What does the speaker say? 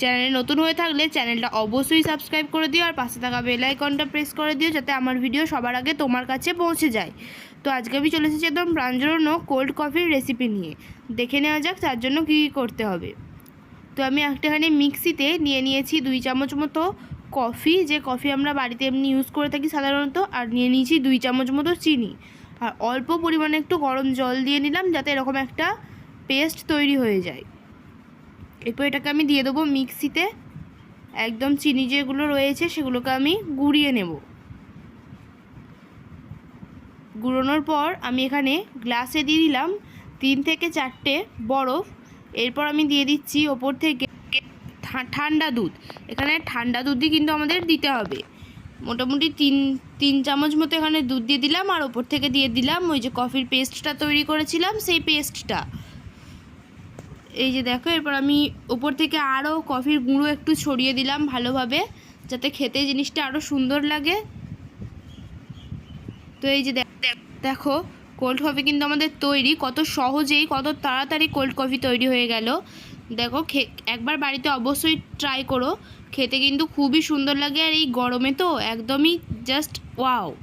চ্যানেলে নতুন হয়ে থাকলে চ্যানেলটা অবশ্যই সাবস্ক্রাইব করে দিও আর পাশে থাকা বেল আইকনটা প্রেস করে দিও যাতে আমার ভিডিও সবার আগে তোমার কাছে পৌঁছে যায়। তো আজকে আমি চলে এসেছি একদম প্রাঞ্জন্য কোল্ড কফির রেসিপি নিয়ে। দেখে নেওয়া যাক তার জন্য কী কী করতে হবে। তো আমি একটাখানি মিক্সিতে নিয়ে নিয়েছি দুই চামচ মতো কফি যে কফি আমরা বাড়িতে এমনি ইউজ করে থাকি সাধারণত, আর নিয়ে নিয়েছি দুই চামচ মতো চিনি। আর অল্প পরিমাণে একটু গরম জল দিয়ে নিলাম যাতে এরকম একটা পেস্ট তৈরি হয়ে যায়। এরপর এটাকে আমি দিয়ে দেবো মিক্সিতে। একদম চিনি যেগুলো রয়েছে সেগুলোকে আমি গুঁড়িয়ে নেব। গুঁড়োনোর পর আমি এখানে গ্লাসে দিয়ে দিলাম তিন থেকে চারটে বরফ। এরপর আমি দিয়ে দিচ্ছি ওপর থেকে ঠান্ডা দুধ। এখানে ঠান্ডা দুধই কিন্তু আমাদের দিতে হবে। মোটামুটি তিন তিন চামচ মতো এখানে দুধ দিয়ে দিলাম আর ওপর থেকে দিয়ে দিলাম ওই যে কফির পেস্টটা তৈরি করেছিলাম সেই পেস্টটা। এই যে দেখো, এরপর আমি ওপর থেকে আরও কফির গুঁড়ো একটু ছড়িয়ে দিলাম ভালোভাবে, যাতে খেতে জিনিসটা আরও সুন্দর লাগে। তো এই যে দেখ- কোল্ড কফি কিন্তু আমাদের তৈরি, কত সহজেই, কত তাড়াতাড়ি কোল্ড কফি তৈরি হয়ে গেল। দেখো একবার বাড়িতে অবশ্যই ট্রাই করো, খেতে কিন্তু খুবই সুন্দর লাগে আর এই গরমে তো একদমই জাস্ট ওয়াও